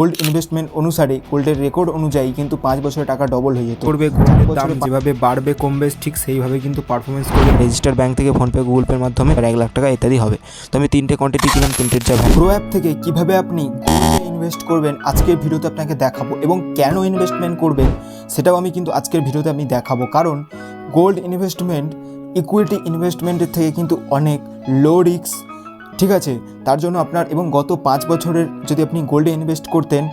Gold investment অনুসারে গোল্ডের record অনুযায়ী কিন্তু পাঁচ বছরে টাকা ডবল হয়ে যেত। করবে গোল্ডের দাম যেভাবে বাড়বে কমবে ঠিক সেইভাবে কিন্তু পারফরমেন্স করবে। রেজিস্টার ব্যাংক থেকে ফোনপে গুগল পের মাধ্যমে এক লাখ টাকা ইত্যাদি হবে। তো আমি তিনটে কোয়ান্টিটি কিনলাম তিনটের যা value প্রো অ্যাপ থেকে কীভাবে আপনি ইনভেস্ট করবেন আজকের ভিডিওতে আপনাকে দেখাবো। এবং কেন ইনভেস্টমেন্ট করবেন সেটাও আমি কিন্তু আজকের ভিডিওতে আমি দেখাবো। কারণ গোল্ড ইনভেস্টমেন্ট ইকুইটি ইনভেস্টমেন্টের থেকে কিন্তু অনেক লো রিস্ক ঠিক আছে, তার জন্য আপনার এবং গত পাঁচ বছরের যদি আপনি গোল্ডে ইনভেস্ট করতেন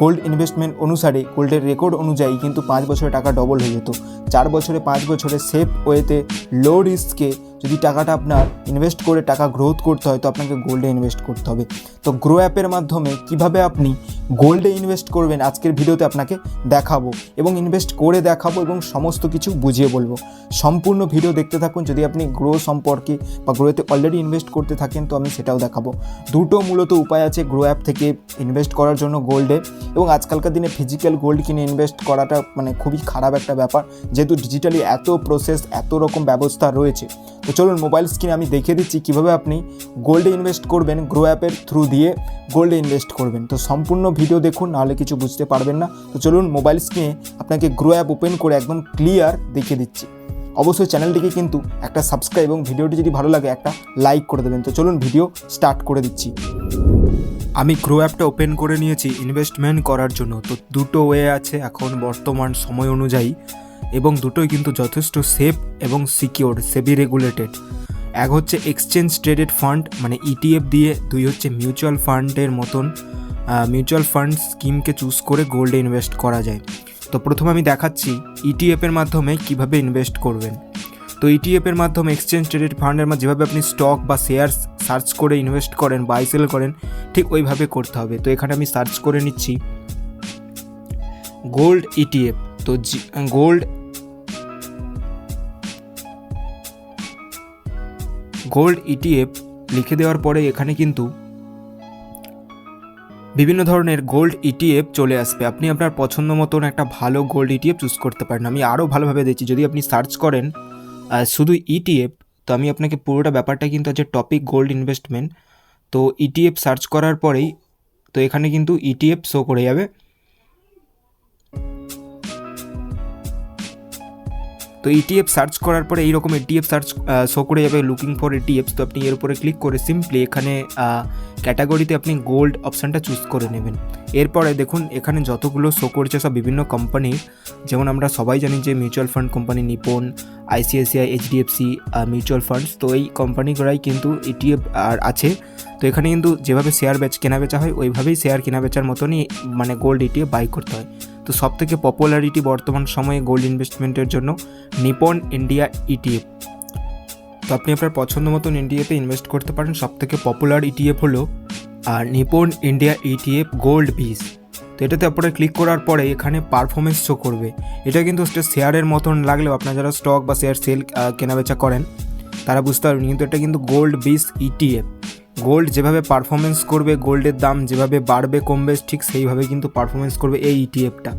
গোল্ড ইনভেস্টমেন্ট অনুসারে গোল্ডের রেকর্ড অনুযায়ী কিন্তু পাঁচ বছরে টাকা ডবল হয়ে যেত। চার বছরে পাঁচ বছরে সেফ ওয়েতে লো রিস্কে যদি টাকাটা আপনার ইনভেস্ট করে টাকা গ্রোথ করতে হয়, তো আপনাকে গোল্ডে ইনভেস্ট করতে হবে। তো গ্রো অ্যাপের মাধ্যমে কীভাবে আপনি গোল্ডে ইনভেস্ট করবেন, আজকের ভিডিওতে আপনাকে দেখাবো এবং ইনভেস্ট করে দেখাবো এবং সমস্ত কিছু বুঝিয়ে বলব। সম্পূর্ণ ভিডিও দেখতে থাকুন, যদি আপনি গ্রো সম্পর্কে বা গ্রোতে অলরেডি ইনভেস্ট করতে থাকেন, তো আমি সেটাও দেখাবো। দুটো মূলত উপায় আছে গ্রো অ্যাপ থেকে ইনভেস্ট করার জন্য গোল্ডে এবং আজকালকার দিনে ফিজিক্যাল গোল্ড কিনে ইনভেস্ট করাটা মানে খুবই খারাপ একটা ব্যাপার। যেহেতু ডিজিটালি এত প্রসেস এত রকম ব্যবস্থা রয়েছে তো চলুন মোবাইল স্ক্রিনে আমি দেখিয়ে দিচ্ছি কীভাবে আপনি গোল্ডে ইনভেস্ট করবেন গ্রো অ্যাপের থ্রু দিয়ে গোল্ডে ইনভেস্ট করবেন। তো সম্পূর্ণ ভিডিও দেখুন, নাহলে কিছু বুঝতে পারবেন না। তো চলুন মোবাইল স্ক্রিনে আপনাকে গ্রো অ্যাপ ওপেন করে একদম ক্লিয়ার দেখিয়ে দিচ্ছি। অবশ্যই চ্যানেলটিকে কিন্তু একটা সাবস্ক্রাইব এবং ভিডিওটি যদি ভালো লাগে, একটা লাইক করে দেবেন। তো চলুন ভিডিও স্টার্ট করে দিচ্ছি। আমি গ্রো অ্যাপটা ওপেন করে নিয়েছি ইনভেস্টমেন্ট করার জন্য। তো দুটো ওয়ে আছে এখন বর্তমান সময় অনুযায়ী। এবং দুটোই কিন্তু যথেষ্ট সেফ এবং সিকিওর সেবি রেগুলেটেড এক হচ্ছে এক্সচেঞ্জ ট্রেডেড ফান্ড মানে ইটিএফ দিয়ে, দুই হচ্ছে মিউচুয়াল ফান্ডের মতন মিউচুয়াল ফান্ড স্কিমকে চুজ করে গোল্ডে ইনভেস্ট করা যায়। তো প্রথমে আমি দেখাচ্ছি ইটিএফের মাধ্যমে কীভাবে ইনভেস্ট করবেন। তো ইটিএফের মাধ্যমে এক্সচেঞ্জ ট্রেডেড ফান্ডের মাধ্যমে যেভাবে আপনি স্টক বা শেয়ার সার্চ করে ইনভেস্ট করেন বাই সেল করেন, ঠিক ওইভাবে করতে হবে। তো এখানে আমি সার্চ করে নিচ্ছি। গোল্ড ইটিএফ তো গোল্ড গোল্ড ইটিএফ লিখে দেওয়ার পরে এখানে কিন্তু বিভিন্ন ধরনের গোল্ড ইটিএফ চলে আসবে। আপনি আপনার পছন্দ মতন একটা ভালো গোল্ড ইটিএফ চুজ করতে পারেন। আমি আরও ভালোভাবে দিচ্ছি। যদি আপনি সার্চ করেন শুধু ইটিএফ তো আমি আপনাকে পুরোটা ব্যাপারটা কিন্তু আছে টপিক গোল্ড ইনভেস্টমেন্ট তো ইটিএফ সার্চ করার পরেই, তো এখানে কিন্তু ইটিএফ শো করে যাবে। তো ইটিএফ সার্চ করার পরে এইরকম ইটিএফ সার্চ শো করে যাবে লুকিং ফর ইটিএফস তো আপনি এর উপরে ক্লিক করে সিম্পলি এখানে ক্যাটাগরিতে আপনি গোল্ড অপশানটা চুজ করে নেবেন। এরপরে দেখুন, এখানে যতগুলো শো করছে সব বিভিন্ন কোম্পানির যেমন আমরা সবাই জানি যে mutual fund company Nippon ICICI HDFC mutual funds তো এই কোম্পানিগুলাই কিন্তু ইটিএফ আর আছে। তো এখানে কিন্তু যেভাবে শেয়ার বেচ, কেনা বেচা হয়, ওইভাবেই শেয়ার কেনা বেচার মতনই মানে গোল্ড ইটিএফ বাই করতে হয়। তো সব থেকে পপুলারিটি বর্তমান সময়ে গোল্ড ইনভেস্টমেন্টের জন্য নিপন ইন্ডিয়া ইটিএফ তো আপনি আপনার পছন্দ মতন ইন্ডিয়াতে ইনভেস্ট করতে পারেন সব থেকে পপুলার ইটিএফ হলো আর Nippon India ETF gold BeES তো এটাতে আপনারা ক্লিক করার পরে এখানে পারফরমেন্স শো করবে। এটা কিন্তু শেয়ারের মতন লাগলেও আপনারা যারা স্টক বা শেয়ার সেল কেনাবেচা করেন, তারা বুঝতে পারবেন। কিন্তু এটা কিন্তু গোল্ড বিস ইটিএফ গোল্ড যেভাবে পারফরমেন্স করবে গোল্ডের দাম যেভাবে বাড়বে, কমবে, ঠিক সেইভাবে কিন্তু পারফরমেন্স করবে এই E ইটিএফটা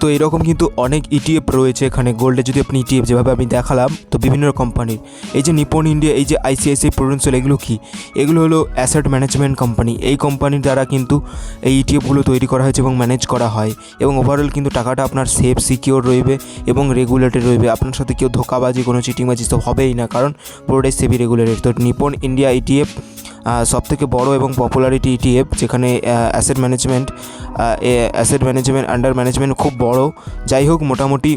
তো এরকম কিন্তু অনেক ইটিএফ রয়েছে এখানে। গোল্ডে যদি আপনি ইটিএফ যেভাবে আমি দেখালাম, তো বিভিন্ন কোম্পানির এই যে নিপন ইন্ডিয়া এই যে আইসিআইসিআই প্রুডেন্সিয়াল এগুলো কী? এগুলো হলো অ্যাসেট ম্যানেজমেন্ট কোম্পানি এই কোম্পানির দ্বারা কিন্তু এই ইটিএফগুলো তৈরি করা হয়েছে এবং ম্যানেজ করা হয়। এবং ওভারঅল কিন্তু টাকাটা আপনার সেফ সিকিওর রইবে এবং রেগুলেটেড রইবে। আপনার সাথে কেউ ধোকাবাজি, কোনো চিটিংবাজি সব হবেই না, কারণ পুরোটাই সেবি রেগুলেটেড তো নিপন ইন্ডিয়া ইটিএফ সব থেকে বড় এবং পপুলারিটি ইটিএফ যেখানে asset management asset management under management খুব বড়। যাই হোক, মোটামুটি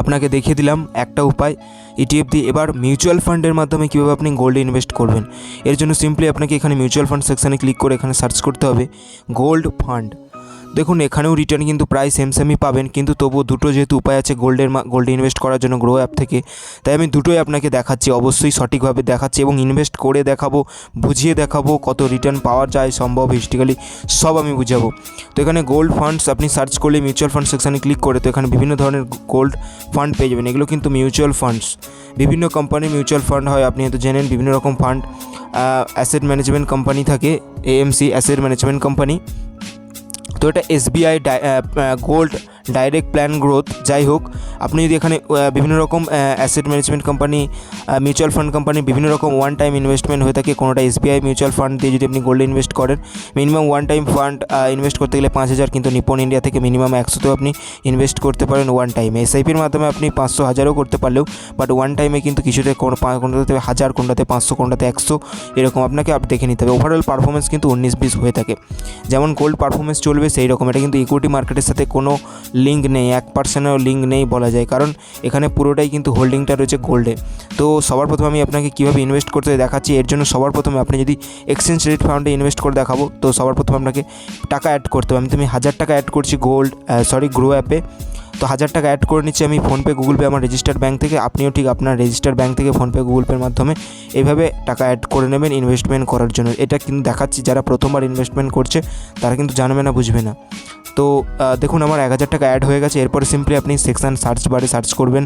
আপনাকে দেখিয়ে দিলাম একটা উপায়। ইটিএফ দিয়ে এবার মিউচুয়াল ফান্ডের মাধ্যমে কীভাবে আপনি গোল্ডে ইনভেস্ট করবেন। এর জন্য সিম্পলি আপনাকে এখানে মিউচুয়াল ফান্ড সেকশানে ক্লিক করে এখানে সার্চ করতে হবে। গোল্ড ফান্ড দেখুন, এখানেও রিটার্ন কিন্তু প্রায় সেম সেমই পাবেন, কিন্তু তবুও দুটো যেহেতু উপায় আছে গোল্ডের গোল্ডে ইনভেস্ট করার জন্য গ্রো অ্যাপ থেকে, তাই আমি দুটোই আপনাকে দেখাচ্ছি, অবশ্যই সঠিকভাবে দেখাচ্ছি এবং ইনভেস্ট করে দেখাবো, বুঝিয়ে দেখাবো কত রিটার্ন পাওয়া যায় সম্ভব হিস্ট্রিক্যালি সব আমি বুঝাবো। তো এখানে গোল্ড ফান্ডস আপনি সার্চ করলে মিউচুয়াল ফান্ড সেকশানে ক্লিক করে তো এখানে বিভিন্ন ধরনের গোল্ড ফান্ড পেয়ে যাবেন, এগুলো কিন্তু মিউচুয়াল ফান্ডস বিভিন্ন কোম্পানির মিউচুয়াল ফান্ড হয়, আপনি হয়তো জেনেন বিভিন্ন রকম ফান্ড অ্যাসেট ম্যানেজমেন্ট কোম্পানি থাকে এএমসি অ্যাসেট ম্যানেজমেন্ট কোম্পানি তো এটা SBI gold direct plan growth যাই হোক, আপনি যদি এখানে বিভিন্ন রকম asset management company mutual fund company বিভিন্ন রকম ওয়ান টাইম ইনভেস্টমেন্ট হয়ে থাকে, কোনোটা এসবিআই মিউচুয়াল ফান্ড দিয়ে যদি আপনি গোল্ডে ইনভেস্ট করেন minimum one time fund invest করতে গেলে পাঁচ হাজার, কিন্তু নিপন ইন্ডিয়া থেকে মিনিমাম একশোতেও আপনি ইনভেস্ট করতে পারেন ওয়ান টাইমে এসআইপির মাধ্যমে আপনি পাঁচশো হাজারও করতে পারলেও বাট ওয়ান টাইমে কিন্তু কিছুতে কোনোটাতে হাজার, কোনোটাতে পাঁচশো, কোনোটাতে একশো, এরকম আপনাকে আপ দেখে নিতে হবে। ওভারঅল পারফরমেন্স কিন্তু উনিশ বিশ হয়ে থাকে। যেমন গোল্ড পারফরমেন্স চলবে সেই রকম এটা কিন্তু ইকুইটি মার্কেটের সাথে কোনো লিঙ্ক নেই, এক পার্সেন্টও লিঙ্ক নেই বলা যায়। কারণ এখানে পুরোটাই কিন্তু হোল্ডিংটা রয়েছে গোল্ডে তো সবার প্রথমে আমি আপনাকে কীভাবে ইনভেস্ট করতে দেখাচ্ছি, এর জন্য সবার প্রথমে আপনি যদি এক্সচেঞ্জ রেট ফান্ডে ইনভেস্ট করে দেখাবো, তো সবার প্রথমে আপনাকে টাকা অ্যাড করতে হবে। আমি তুমি হাজার টাকা অ্যাড করছি গোল্ড সরি গ্রো অ্যাপে তো হাজার টাকা অ্যাড করে নিচ্ছি আমি ফোনপে গুগল পে আমার রেজিস্টার্ড ব্যাঙ্ক থেকে। আপনিও ঠিক আপনার রেজিস্টার্ড ব্যাঙ্ক থেকে ফোনপে গুগল পের মাধ্যমে এইভাবে টাকা অ্যাড করে নেবেন ইনভেস্টমেন্ট করার জন্য। এটা কিন্তু দেখাচ্ছি, যারা প্রথমবার ইনভেস্টমেন্ট করছে, তারা কিন্তু জানবে না, বুঝবে না। তো দেখুন আমার এক হাজার টাকা অ্যাড হয়ে গেছে। এরপরে সিম্পলি আপনি সেকশন সার্চ বারে সার্চ করবেন।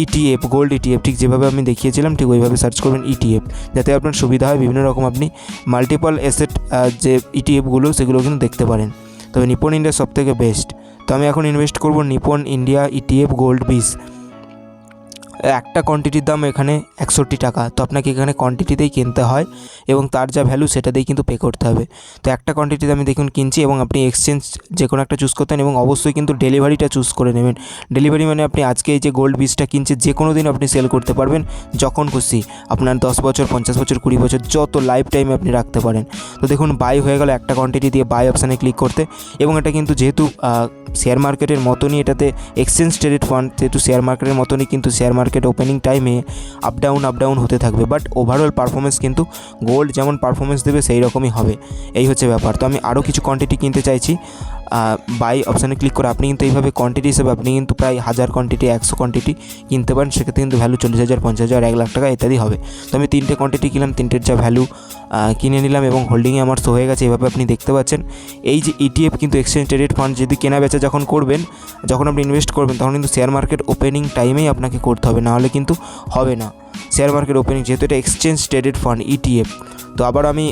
ইটিএফ গোল্ড ইটিএফ ঠিক যেভাবে আমি দেখিয়েছিলাম, ঠিক ওইভাবে সার্চ করবেন ইটিএফ যাতে আপনার সুবিধা হয় বিভিন্ন রকম আপনি মাল্টিপল অ্যাসেট যে ইটিএফগুলো সেগুলো কিন্তু দেখতে পারেন। তবে নিপন ইন্ডিয়া সব থেকে বেস্ট তো আমি এখন ইনভেস্ট করব Nippon India ETF gold BeES একটা কোয়ান্টিটির দাম এখানে একষট্টি টাকা। তো আপনাকে এখানে কোয়ান্টিটিতেই কিনতে হয় এবং তার যা ভ্যালু সেটা দিয়েই কিন্তু পে করতে হবে। তো একটা কোয়ান্টিটিতে আমি দেখুন কিনছি এবং আপনি এক্সচেঞ্জ যে কোনো একটা চুজ করতেন এবং অবশ্যই কিন্তু ডেলিভারিটা চুজ করে নেবেন। ডেলিভারি মানে আপনি আজকে এই যে গোল্ড বীজটা কিনছে যে কোনো দিন আপনি সেল করতে পারবেন যখন খুশি। আপনার দশ বছর, পঞ্চাশ বছর, কুড়ি বছর যত লাইফ টাইমে আপনি রাখতে পারেন। তো দেখুন বাই হয়ে গেল একটা কোয়ান্টিটি দিয়ে বাই অপশানে ক্লিক করতে এবং এটা কিন্তু যেহেতু শেয়ার মার্কেটের মতনই এটাতে এক্সচেঞ্জ ট্রেডেড ফান্ড যেহেতু শেয়ার মার্কেটের মতনই কিন্তু শেয়ার মার্কেট ওপেনিং টাইমে আপ ডাউন আপ ডাউন হতে থাকবে। বাট ওভারঅল পারফরমেন্স কিন্তু গোল্ড যেমন পারফরমেন্স দেবে সেই রকমই হবে। এই হচ্ছে ব্যাপার। তো আমি আরও কিছু কোয়ান্টিটি কিনতে চাইছি। বাই অপশানে ক্লিক করে আপনি কিন্তু এইভাবে কোয়ান্টিটি হিসেবে আপনি কিন্তু প্রায় হাজার কোয়ান্টিটি একশো কোয়ান্টিটি কিনতে পারেন। সেক্ষেত্রে কিন্তু ভ্যালু চল্লিশ হাজার, পঞ্চাশ হাজার, এক লাখ টাকা ইত্যাদি হবে। তো আমি তিনটে কোয়ান্টিটি কিনলাম, তিনটের যা ভ্যালু কিনে নিলাম এবং হোল্ডিংয়ে আমার শো হয়ে গেছে। এভাবে আপনি দেখতে পাচ্ছেন। এই যে ইটিএফ কিন্তু এক্সচেঞ্জ ট্রেডেড ফান্ড যদি কেনা বেচা যখন করবেন, যখন আপনি ইনভেস্ট করবেন, তখন কিন্তু শেয়ার মার্কেট ওপেনিং টাইমেই আপনাকে করতে হবে। নাহলে কিন্তু হবে না। শেয়ার মার্কেট ওপেনিং যেহেতু এটা এক্সচেঞ্জ ট্রেডেড ফান্ড ইটিএফ তো আবার আমি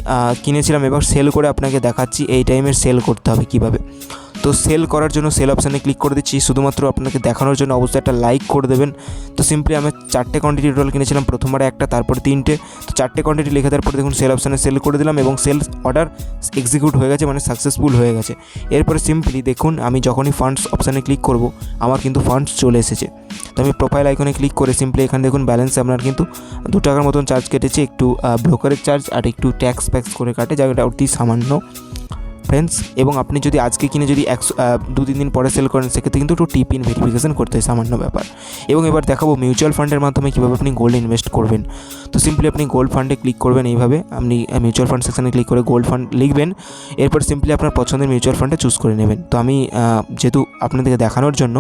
কিনেছিলাম, এবার সেল করে আপনাকে দেখাচ্ছি, এই টাইমের সেল করতে হবে কীভাবে। তো সেল করার জন্য সেল অপশানে ক্লিক করে দিচ্ছি। শুধুমাত্র আপনাকে দেখানোর জন্য অবশ্যই একটা লাইক করে দেবেন। তো সিম্পলি আমি চারটে কোয়ান্টিটি টোটাল কিনেছিলাম, প্রথমবার একটা, তারপর তিনটে। তো চারটে কোয়ান্টিটি লিখে দেওয়ার পর দেখুন সেল অপশানে সেল করে দিলাম এবং সেল অর্ডার এক্সিকিউট হয়ে গেছে মানে সাকসেসফুল হয়ে গেছে। এরপরে সিম্পলি দেখুন, আমি যখনই ফান্ডস অপশানে ক্লিক করব, আমার কিন্তু ফান্ডস চলে এসেছে। তো আমি প্রোফাইল আইকনে ক্লিক করে সিম্পলি এখানে দেখুন ব্যালেন্স আপনার কিন্তু দু টাকার মতন চার্জ কেটেছে। একটু ব্রোকারের চার্জ আর একটু ট্যাক্স ফ্যাক্স করে কাটে জায়গাটা অতি সামান্য। ফ্রেন্ডস এবং আপনি যদি আজকে কিনে যদি একশো দু তিন দিন পরে সেল করেন, সেক্ষেত্রে কিন্তু একটু টিপ ইন ভেরিফিকেশন করতে হয়, সামান্য ব্যাপার। এবং এবার দেখাবো মিউচুয়াল ফান্ডের মাধ্যমে কীভাবে আপনি গোল্ড ইনভেস্ট করবেন। তো সিম্পলি আপনি গোল্ড ফান্ডে ক্লিক করবেন এইভাবে। আপনি মিউচুয়াল ফান্ড সেকশনে ক্লিক করে গোল্ড ফান্ড লিখবেন। এরপর সিম্পলি আপনার পছন্দের মিউচুয়াল ফান্ডে চুজ করে নেবেন। তো আমি যেহেতু আপনাদেরকে দেখানোর জন্য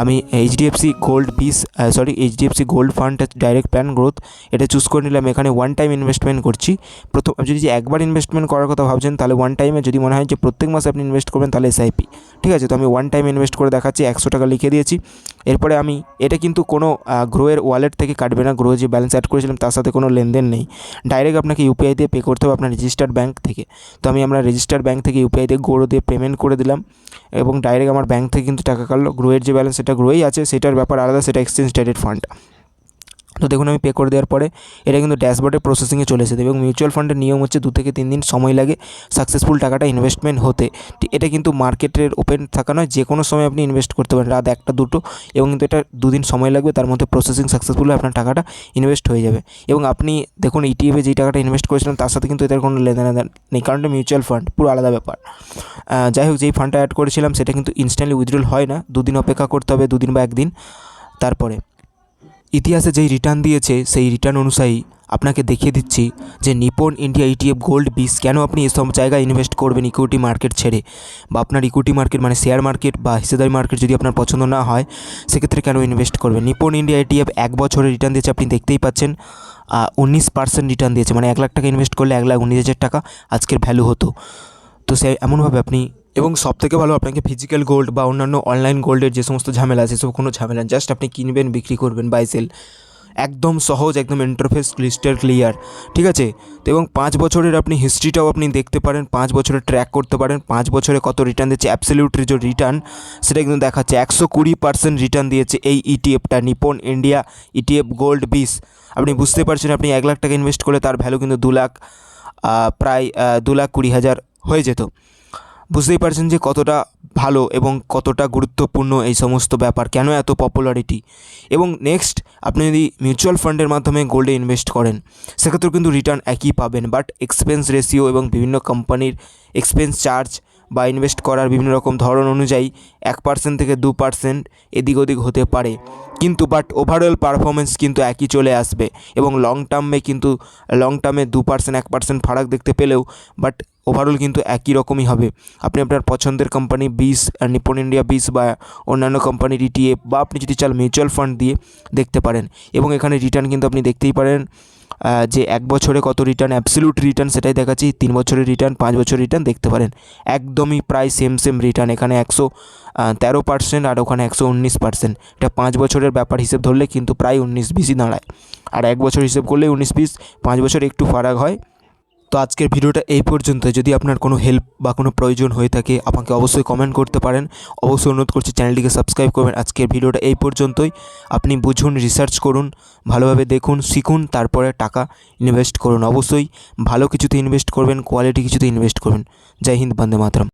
আমি HDFC gold BeES sorry HDFC gold fund direct plan growth এটা চুজ করে নিলাম। এখানে ওয়ান টাইম ইনভেস্টমেন্ট করছি। প্রথম যদি একবার ইনভেস্টমেন্ট করার কথা ভাবছেন, তাহলে ওয়ান টাইমে যদি মনে হয় যে প্রত্যেক মাসে আপনি ইনভেস্ট করবেন, তাহলে এসআইপি ঠিক আছে? তো আমি ওয়ান টাইম ইনভেস্ট করে দেখাচ্ছি, একশো টাকা লিখে দিয়েছি। এরপরে আমি, এটা কিন্তু কোনো গ্রোয়ের ওয়ালেট থেকে কাটবে না। গ্রো যে ব্যালেন্স অ্যাড করেছিলাম, তার সাথে কোনো লেনদেন নেই। ডাইরেক্ট আপনাকে ইউপিআই দিয়ে পে করতে হবে আপনার রেজিস্টার্ড ব্যাঙ্ক থেকে। তো আমি আমরা রেজিস্টার্ড ব্যাঙ্ক থেকে ইউপিআই দিয়ে গ্রো দিয়ে পেমেন্ট করে দিলাম। এবং ডাইরেক্ট আমার ব্যাঙ্ক থেকে কিন্তু টাকা কাটলো। গ্রোয়ের যে ব্যালেন্স সেটা গ্রোই আছে সেটার ব্যাপার আলাদা সেটা এক্সচেঞ্জ ট্রেডেড ফান্ড তো দেখুন আমি পে করে দেওয়ার পরে এটা কিন্তু ড্যাশবোর্ডে প্রসেসিংয়ে চলে এসেছে এবং মিউচুয়াল ফান্ডের নিয়ম হচ্ছে দু থেকে তিন দিন সময় লাগে সাকসেসফুল টাকাটা ইনভেস্টমেন্ট হতে। এটা কিন্তু মার্কেটের ওপেন থাকা নয় যে কোনো সময় আপনি ইনভেস্ট করতে পারেন, রাত একটা, দুটো এবং কিন্তু এটা দুদিন সময় লাগবে, তার মধ্যে প্রসেসিং সাকসেসফুল আপনার টাকাটা ইনভেস্ট হয়ে যাবে। এবং আপনি দেখুন ইটিএফে যেই টাকাটা ইনভেস্ট করেছিলেন, তার সাথে কিন্তু এদের কোনো লেনদেন নেই, কারণ এটা মিউচুয়াল ফান্ড পুরো আলাদা ব্যাপার। যাই হোক, যেই ফান্ডটা অ্যাড করেছিলাম, সেটা কিন্তু ইনস্ট্যান্টলি উইথড্রল হয় না, দুদিন অপেক্ষা করতে হবে, দুদিন বা একদিন তারপরে। ইতিহাসে যেই রিটার্ন দিয়েছে, সেই রিটার্ন অনুযায়ী আপনাকে দেখিয়ে দিচ্ছি যে Nippon India ETF gold BeES কেন আপনি এসব জায়গায় ইনভেস্ট করবেন ইকুইটি মার্কেট ছেড়ে? বা আপনার ইকুইটি মার্কেট মানে শেয়ার মার্কেট বা হিসেদারি মার্কেট যদি আপনার পছন্দ না হয়, সেক্ষেত্রে কেন ইনভেস্ট করবেন? নিপন ইন্ডিয়া ইটিএফ এক বছরের রিটার্ন দিয়েছে, আপনি দেখতেই পাচ্ছেন। উনিশ পার্সেন্ট রিটার্ন দিয়েছে মানে এক লাখ টাকা ইনভেস্ট করলে এক লাখ উনিশ হাজার টাকা আজকের ভ্যালু হতো। তো সে, এমনভাবে আপনি এবং সব থেকে ভালো আপনাকে ফিজিক্যাল গোল্ড বা অন্যান্য অনলাইন গোল্ডের যে সমস্ত ঝামেলা আছে, সেসব কোনো ঝামেলা জাস্ট আপনি কিনবেন, বিক্রি করবেন বাই সেল একদম সহজ, একদম ইন্টারফেস ক্লিস্টার ক্লিয়ার ঠিক আছে? তো এবং পাঁচ বছরের আপনি হিস্ট্রিটাও আপনি দেখতে পারেন, পাঁচ বছরের ট্র্যাক করতে পারেন, পাঁচ বছরে কত রিটার্ন দিচ্ছে। অ্যাবসলিউট যে রিটার্ন সেটা কিন্তু দেখাচ্ছে। একশো কুড়ি পার্সেন্ট রিটার্ন দিয়েছে এই ইটিএফটা Nippon India ETF gold BeES আপনি বুঝতে পারছেন, আপনি এক লাখ টাকা ইনভেস্ট করলে তার ভ্যালু কিন্তু দু লাখ প্রায় দু লাখ কুড়ি হাজার হয়ে যেত। বুঝতেই পারছেন যে কতটা ভালো এবং কতটা গুরুত্বপূর্ণ এই সমস্ত ব্যাপার, কেন এত পপুলারিটি এবং নেক্সট আপনি যদি মিউচুয়াল ফান্ডের মাধ্যমে গোল্ডে ইনভেস্ট করেন, সেক্ষেত্রেও কিন্তু রিটার্ন একই পাবেন। বাট এক্সপেন্স রেশিও এবং বিভিন্ন কোম্পানির এক্সপেন্স চার্জ বা ইনভেস্ট করার বিভিন্ন রকম ধরন অনুযায়ী এক পার্সেন্ট থেকে দু পার্সেন্ট এদিক ওদিক হতে পারে। কিন্তু বাট ওভারঅল পারফরমেন্স কিন্তু একই চলে আসবে এবং লং টার্মে কিন্তু লং টার্মে দু পার্সেন্ট এক পার্সেন্ট ফারাক দেখতে পেলেও বাট ওভারঅল কিন্তু একই রকমই হবে। আপনি আপনার পছন্দের company BeES Nippon India BeES বা অন্যান্য কোম্পানির ইটিএফ বা আপনি যদি চাল মিউচুয়াল ফান্ড দিয়ে দেখতে পারেন এবং এখানে রিটার্ন কিন্তু আপনি দেখতেই পারেন। যে এক বছরে কত রিটার্ন অ্যাবসলিউট রিটার্ন সেটাই দেখাচ্ছি, তিন বছরের রিটার্ন পাঁচ বছর রিটার্ন দেখতে পারেন। একদমই প্রায় সেম সেম রিটার্ন এখানে একশো তেরো পার্সেন্ট আর ওখানে একশো উনিশ পার্সেন্ট এটা পাঁচ বছরের ব্যাপার হিসেব ধরলে কিন্তু প্রায় উনিশ বিশই দাঁড়ায়। আর এক বছর হিসেব করলে উনিশ বিশ, পাঁচ বছর একটু ফারাক হয়। তো আজকের ভিডিওটা এই পর্যন্ত যদি আপনার কোনো হেল্প বা কোনো প্রয়োজন হয়ে থাকে, আমাকে অবশ্যই কমেন্ট করতে পারেন। অবশ্যই অনুরোধ করছি চ্যানেলটিকে সাবস্ক্রাইব করবেন। আজকের ভিডিওটা এই পর্যন্তই। আপনি বুঝুন রিসার্চ করুন, ভালোভাবে দেখুন, শিখুন, তারপরে টাকা ইনভেস্ট করুন। অবশ্যই ভালো কিছুতে ইনভেস্ট করবেন কোয়ালিটি কিছুতে ইনভেস্ট করবেন। জয় হিন্দ, বন্দে মাতরম।